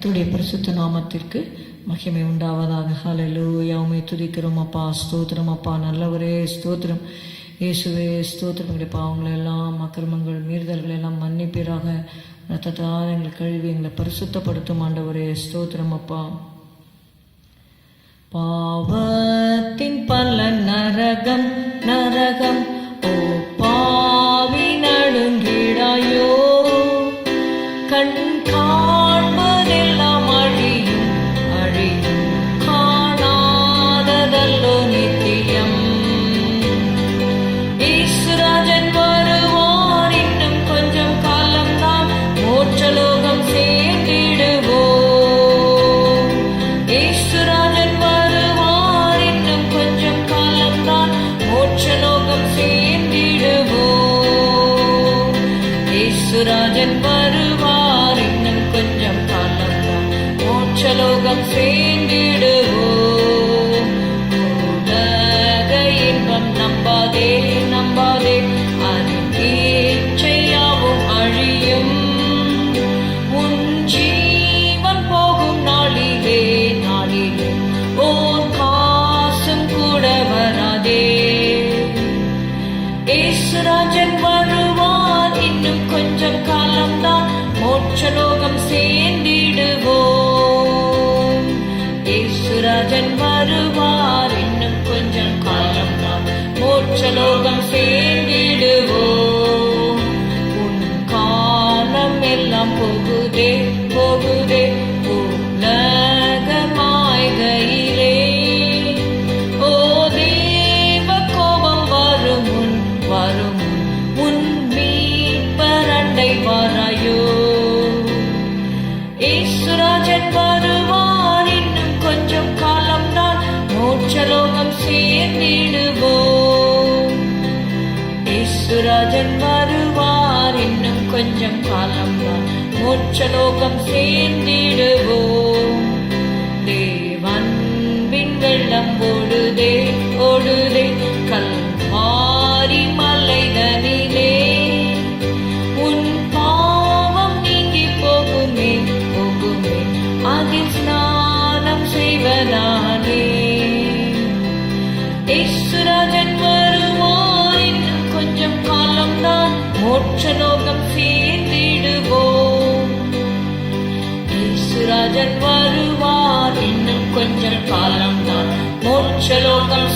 கர்த்தருடைய பரிசுத்த நாமத்திற்கு மகிமை உண்டாவதாக. ஹalleluya யாவுமே துதிக்கிறோம் அப்பா. ஸ்தோத்திரம் அப்பா. நல்லவரே ஸ்தோத்திரம். இயேசுவே ஸ்தோத்திரம். எங்களுடைய பாவங்கள் எல்லாம் அக்கிரமங்கள் மீறுதல்கள் எல்லாம் மன்னிப்பீராக. ரத்தத்தால் எங்களை கழுவி எங்களை பரிசுத்தப்படுத்தும் ஆண்டவரே ஸ்தோத்திரம் அப்பா. பாவத்தின் பல நரகம் நரகம் ஓ பாவி நடுங்கிடாயோ கண் ஈஸ்வராஜன் வருவார் இன்னும் கொஞ்சம் காலம்தான் மோட்சலோகம் சேர்ந்திடுவோம் ஈஸ்வராஜன் வருவார். இன்னும் கொஞ்சம் காலம்தான் மோட்சலோகம் சேர்ந்திடுவோம் கொஞ்சம் காலம்தான்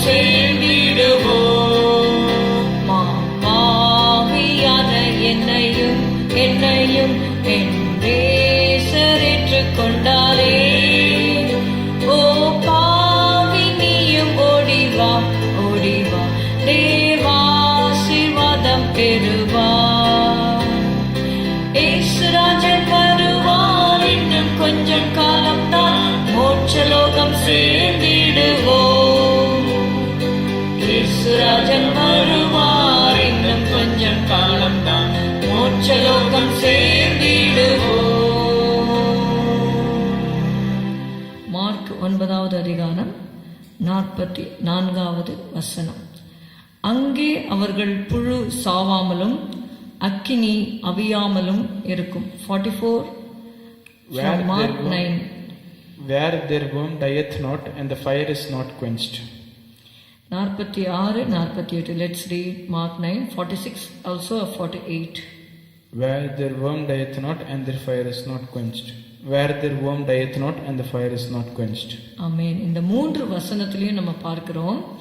நாற்பத்தி நான்காவது வசனம் அங்கே அவர்கள் புழு சாவாமலும் அக்கினி அவியாமலும் இருக்கும் forty four Where Mark there nine Where their worm dieth not, and the fire is not quenched. நாற்பத்தி ஆறு நாற்பத்தி எட்டு let's read Mark nine forty six also forty eight Where their worm dieth not, and their fire is not quenched. Where their worm dieth not, and the fire is not quenched. ஆமென் இந்த மூன்று வசனத்திலையும் நம்ம பார்க்கிறோம்.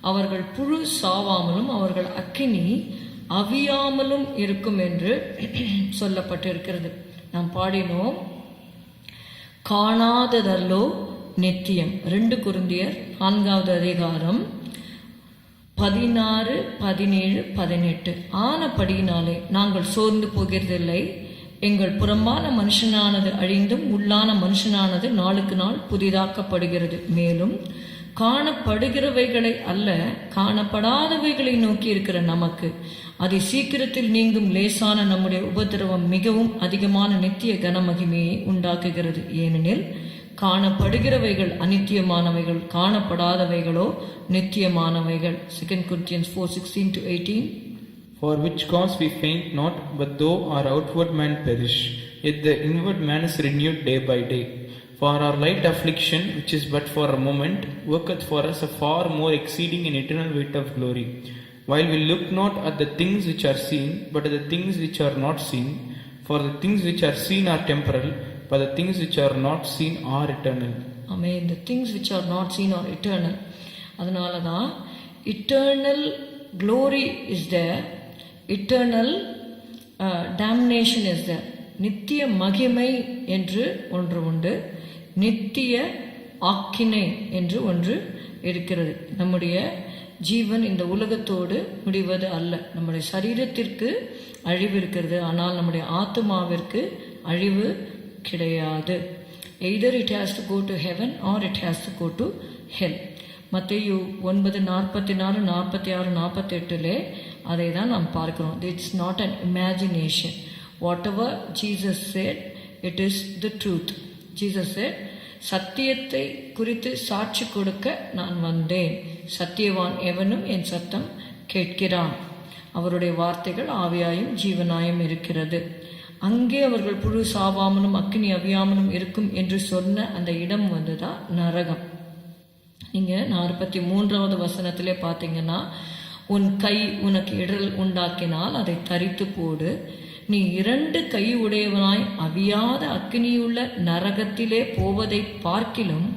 அவர்கள் புழு சாவாமலும் அவர்கள் அக்கினி அவியாமலும் இருக்கும் என்று சொல்லப்பட்டிருக்கிறது. நாம் பாடினோம் காணாததல்லோ நித்தியம். ரெண்டு குருந்தியர் நான்காவது அதிகாரம் பதினாறு பதினேழு பதினெட்டு. ஆனபடியினாலே நாங்கள் சோர்ந்து போகிறதில்லை. எங்கள் புறம்பான மனுஷனானது அழிந்தும் உள்ளான மனுஷனானது நாளுக்கு நாள் புதிதாக்கப்படுகிறது. மேலும் காணப்படுகிறவைகளை அல்ல காணப்படாதவைகளை நோக்கி இருக்கிற நமக்கு அதை சீக்கிரத்தில் நீங்கும் லேசான நம்முடைய உபதிரவம் மிகவும் அதிகமான நித்திய கனமகிமையை உண்டாக்குகிறது. ஏனெனில் காணப்படுகிறவைகள் அநித்தியமானவைகள் காணப்படாதவைகளோ நித்தியமானவைகள். Second Corinthians four sixteen to eighteen For which cause we faint not, but though our outward man perish, yet the inward man is renewed day by day. For our light affliction, which is but for a moment, worketh for us a far more exceeding and eternal weight of glory. While we look not at the things which are seen, but at the things which are not seen. For the things which are seen are temporal, but the things which are not seen are eternal. Amen. The things which are not seen are eternal. அதனால தான் eternal glory is there eternal domination is the நித்திய மகிமை என்று ஒன்று உண்டு. நித்திய ஆக்கினை என்று ஒன்று இருக்கிறது. நம்முடைய ஜீவன் இந்த உலகத்தோடு முடிவது அல்ல. நம்முடைய சரீரத்திற்கு அழிவு இருக்கிறது. ஆனால் நம்முடைய ஆத்மாவிற்கு அழிவு கிடையாது. Either it has to go to heaven or it has to go to hell Matthew ஒன்பது நாற்பத்தி நாலு நாற்பத்தி ஆறு நாற்பத்தி எட்டுலே அதை தான் நாம் பார்க்கிறோம். It's not an imagination whatever Jesus said it is the truth Jesus said சத்தியத்தை குறித்து சாட்சி கொடுக்க நான் வந்தேன். சத்தியவான் எவனும் என் சத்தம் கேட்கிறான். அவருடைய வார்த்தைகள் ஆவியாயும் ஜீவனாயும் இருக்கிறது. அங்கே அவர்கள் புழு சாவாமலும் அக்னி அவியாமலும் இருக்கும் என்று சொன்ன அந்த இடம் வந்துதான் நரகம். நீங்கள் நாற்பத்தி மூன்றாவது வசனத்திலே பார்த்தீங்கன்னா உன் கை உனக்கு இடரல் உண்டாக்கினால் அதை தரித்து போடு நீ இரண்டு கை உடையவனாய் அவியாத அக்னியுள்ள நரகத்திலே போவதை பார்க்கிலும்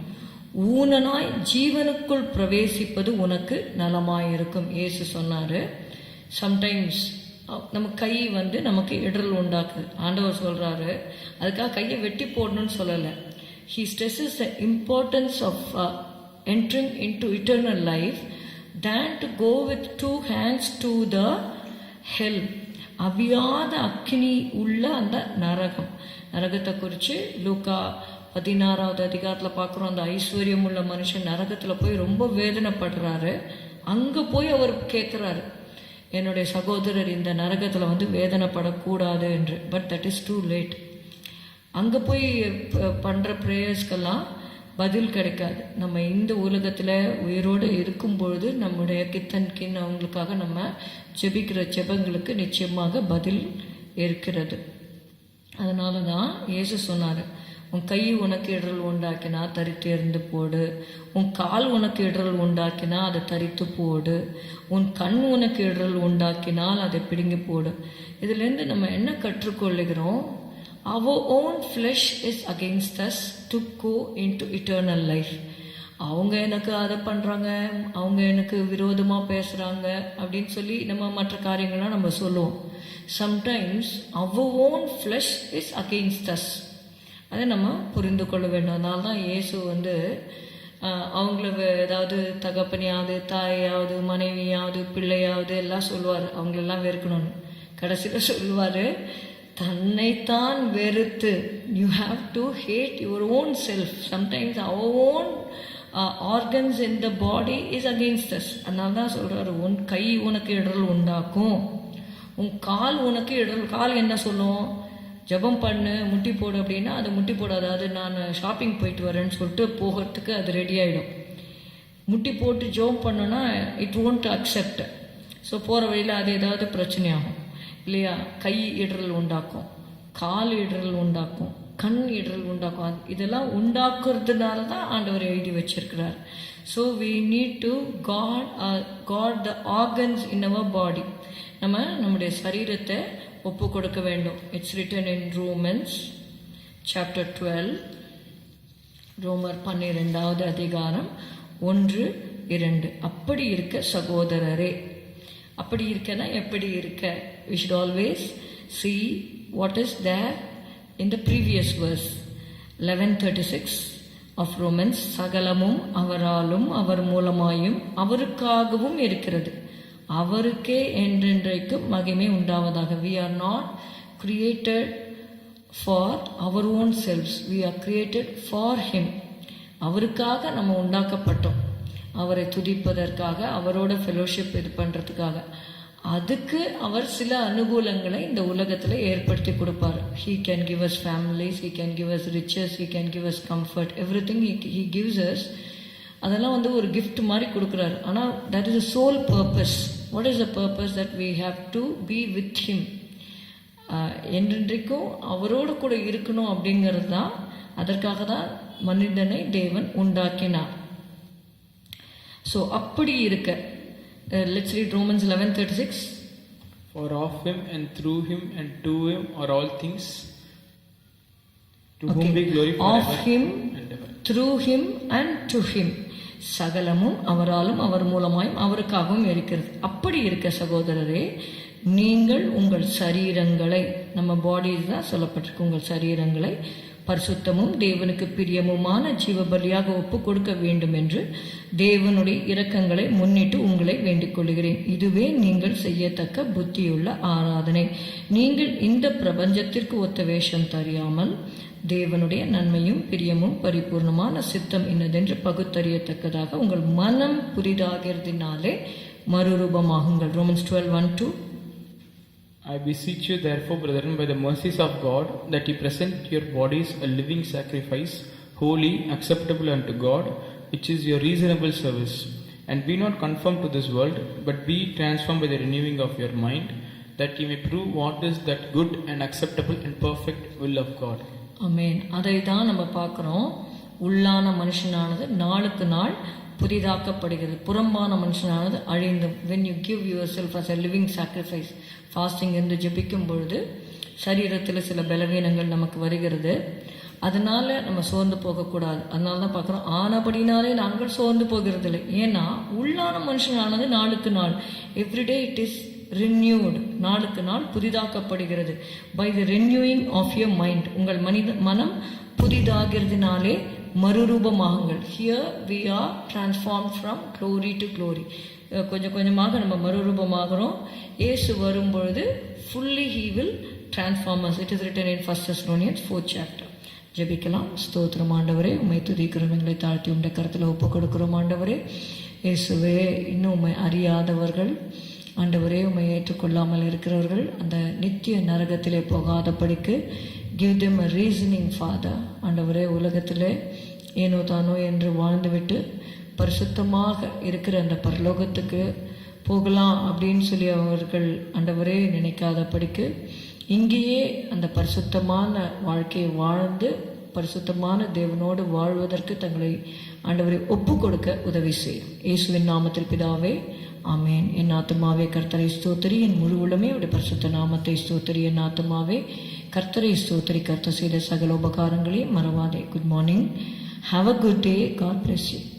ஊனனாய் ஜீவனுக்குள் பிரவேசிப்பது உனக்கு நலமாயிருக்கும். இயேசு சொன்னார் சம்டைம்ஸ் நம்ம கை வந்து நமக்கு இடரல் உண்டாக்கு. ஆண்டவர் சொல்கிறாரு அதுக்காக கையை வெட்டி போடணும்னு சொல்லலை. He stresses the importance of entering in to eternal life than to go with two hands to the hell அவியாத அக்னி உள்ள அந்த நரகம். நரகத்தை குறித்து லூக்கா பதினாறாவது அதிகாரத்தில் பார்க்குறோம். அந்த ஐஸ்வர்யம் உள்ள மனுஷன் நரகத்தில் போய் ரொம்ப வேதனைப்படுறாரு. அங்கே போய் அவர் கேட்குறாரு என்னுடைய சகோதரர் இந்த நரகத்தில் வந்து வேதனைப்படக்கூடாது என்று. But that is too late அங்கே போய் பண்ணுற பண்ற ப்ரேயர்ஸ்க்கெல்லாம் பதில் கிடைக்காது. நம்ம இந்த உலகத்தில் உயிரோடு இருக்கும்பொழுது நம்முடைய கித்தன் கின் அவங்களுக்காக நம்ம ஜெபிக்கிற ஜெபங்களுக்கு நிச்சயமாக பதில் இருக்கிறது. அதனால தான் இயேசு சொன்னார் உன் கை உனக்கு இடரல் உண்டாக்கினா தரித்து எறிந்து போடு. உன் கால் உனக்கு இடரல் உண்டாக்கினா அதை தரித்து போடு. உன் கண் உனக்கு இடரல் உண்டாக்கினால் அதை பிடுங்கி போடு. இதுலேருந்து நம்ம என்ன கற்றுக்கொள்ளுகிறோம்? Our own flesh is against us to go into eternal life. அவங்க எனக்கு அதை பண்ணுறாங்க அவங்க எனக்கு விரோதமாக பேசுகிறாங்க அப்படின்னு சொல்லி நம்ம மற்ற காரியங்கள்லாம் நம்ம சொல்லுவோம். Sometimes our own flesh is against us அதை நம்ம புரிந்து கொள்ள வேண்டும். அதனால தான் இயேசு வந்து அவங்கள வே- ஏதாவது தகப்பனையாவது தாயாவது மனைவியாவது பிள்ளையாவது எல்லாம் சொல்லுவார். அவங்களெல்லாம் வெறுக்கணும்னு. கடைசியில் சொல்லுவார் தன்னைத்தான் வெறுத்து. You have to hate your own self sometimes our own organs in the body is against us அதனால தான் சொல்கிறாரு உன் கை உனக்கு இடரல் உண்டாக்கும். உன் கால் உனக்கு இடரல் கால் என்ன சொல்லும்? ஜெபம் பண்ணு முட்டி போடு அப்படின்னா அது முட்டி போடாது. அது நான் uh, ஷாப்பிங் போயிட்டு வரேன்னு சொல்லிட்டு போகிறதுக்கு அது ரெடி ஆகிடும் முட்டி போட்டு ஜோம் பண்ணுன்னா இட் ஓன்ட் அக்செப்ட் ஸோ போகிற வழியில் அது ஏதாவது பிரச்சனையாகும். இல்லையா? கை இடறல் உண்டாக்கும் கால் இடறல் உண்டாக்கும் கண் இடறல் உண்டாக்கும். இதெல்லாம் உண்டாக்குறதுனால தான் ஆண்டவர் எழுதி வச்சிருக்கிறார். So we need to guard guard the organs in our body நம்ம நம்முடைய சரீரத்தை ஒப்பு கொடுக்க வேண்டும். It's written in Romans chapter twelve ரோமர் பன்னிரெண்டாவது அதிகாரம் ஒன்று இரண்டு. அப்படி இருக்க சகோதரரே. அப்படி இருக்கனா எப்படி இருக்க? We should always see what is there in the previous verse 1136 of Romans சகலமும் அவராலும் அவர் மூலமாயும் அவருக்காகவும் இருக்கிறது. அவருக்கே என்றென்றைக்கும் மகிமை உண்டாவதாக. We are not created for our own selves we are created for him அவருக்காக நம்ம உண்டாக்கப்பட்டோம். அவரை துதிப்பதற்காக அவரோட ஃபெலோஷிப் இது பண்ணுறதுக்காக அதுக்கு அவர் சில அனுகூலங்களை இந்த உலகத்தில் ஏற்படுத்தி கொடுப்பார். He can give us families he can give us riches he can give us comfort everything he gives us அதெல்லாம் வந்து ஒரு கிஃப்ட் மாதிரி கொடுக்குறாரு. ஆனால் that is a sole purpose what is a purpose that we have to be with him என்றென்றைக்கும் அவரோடு கூட இருக்கணும் அப்படிங்கிறது தான் அதற்காக தான் மனிதனை தேவன் உண்டாக்கினார். ஸோ அப்படி இருக்க let's read Romans eleven thirty six For of him and through him and to him are all things, to whom be glory of him and ever. Through him and to him சகலமும் அவராலும் அவர் மூலமாயும் அவருக்காகவும் இருக்கிறது. அப்படி இருக்க சகோதரரே நீங்கள் உங்கள் சரீரங்களை நம்ம பாடிஸ் தான் சொல்லப்பட்டிருக்கு உங்கள் சரீரங்களை பரிசுத்தமும் தேவனுக்கு பிரியமுமான ஜீவபலியாக ஒப்பு கொடுக்க வேண்டும் என்று தேவனுடைய இரக்கங்களை முன்னிட்டு உங்களை வேண்டிக் கொள்கிறேன் இதுவே நீங்கள் செய்யத்தக்க புத்தியுள்ள ஆராதனை. நீங்கள் இந்த பிரபஞ்சத்திற்கு ஒத்த வேஷம் தெரியாமல் தேவனுடைய நன்மையும் பிரியமும் பரிபூர்ணமான சித்தம் இன்னதென்று பகுத்தறியத்தக்கதாக உங்கள் மனம் புதிதாகிறதுனாலே மறுரூபமாகுங்கள். Romans twelve one two. I beseech you, therefore, brethren, by the mercies of God, that ye present your bodies a living sacrifice, holy, acceptable unto God, which is your reasonable service. And be not conformed to this world, but be transformed by the renewing of your mind, that ye may prove what is that good and acceptable and perfect will of God. அமேன் அதை தான் நம்ம பார்க்குறோம் உள்ளான மனுஷனானது நாளுக்கு நாள் புதிதாக்கப்படுகிறது. புறம்பான மனுஷனானது அழிந்து when you give yourself as a living sacrifice fasting இருந்து ஜெபிக்கும் பொழுது சரீரத்தில் சில பலவீனங்கள் நமக்கு வருகிறது. அதனால நம்ம சோர்ந்து போகக்கூடாது. அதனால தான் பார்க்குறோம் ஆனபடினாலே நாங்கள் சோர்ந்து போகிறதில்லை. ஏன்னா உள்ளான மனுஷனானது நாளுக்கு நாள் எவ்ரிடே இட் இஸ் ரினியூடு நாளுக்கு நாள் புதிதாக்கப்படுகிறது. By the renewing of your mind உங்கள் மனித மனம் புதிதாகிறதுனாலே மறுரூபமாகுங்கள். Here we are transform from glory to glory கொஞ்சம் கொஞ்சமாக நம்ம மறுரூபமாகிறோம். ஏசு வரும்பொழுது fully he will transformers it is written in first Thessalonians fourth chapter ஜெபிக்கலாம். ஸ்தோத்திரம் ஆண்டவரே உண்மை துதிக்கிறோம் எங்களை தாழ்த்தி உண்ட கருத்தில் ஒப்பு கொடுக்கிறோம் ஆண்டவரே. இயேசுவே இன்னும் உண்மை அறியாதவர்கள் ஆண்டவரே உண்மை ஏற்றுக்கொள்ளாமல் இருக்கிறவர்கள் அந்த நித்திய நரகத்திலே போகாதபடிக்கு give them a reasoning father ஆண்டவரே உலகத்திலே ஏனோ தானோ என்று வாழ்ந்துவிட்டு பரிசுத்தமாக இருக்கிற அந்த பரலோகத்துக்கு போகலாம் அப்படின்னு சொல்லி அவர்கள் அண்டவரே நினைக்காதபடிக்கு இங்கேயே அந்த பரிசுத்தமான வாழ்க்கையை வாழ்ந்து பரிசுத்தமான தேவனோடு வாழ்வதற்கு தங்களை ஆண்டவரை ஒப்பு கொடுக்க உதவி செய்யும். இயேசுவின் நாமத்தில் பிதாவே ஆமேன். என் ஆத்மாவே கர்த்தரை ஸ்தோத்திரி. என் முழு உள்ளமே அவருடைய பரிசுத்த நாமத்தை ஸ்தோத்திரி. என் ஆத்மாவே கர்த்தரை ஸ்தோத்திரி. கர்த்த செய்த சகல உபகாரங்களையும் மறவாதே. Good morning have a good day God bless you.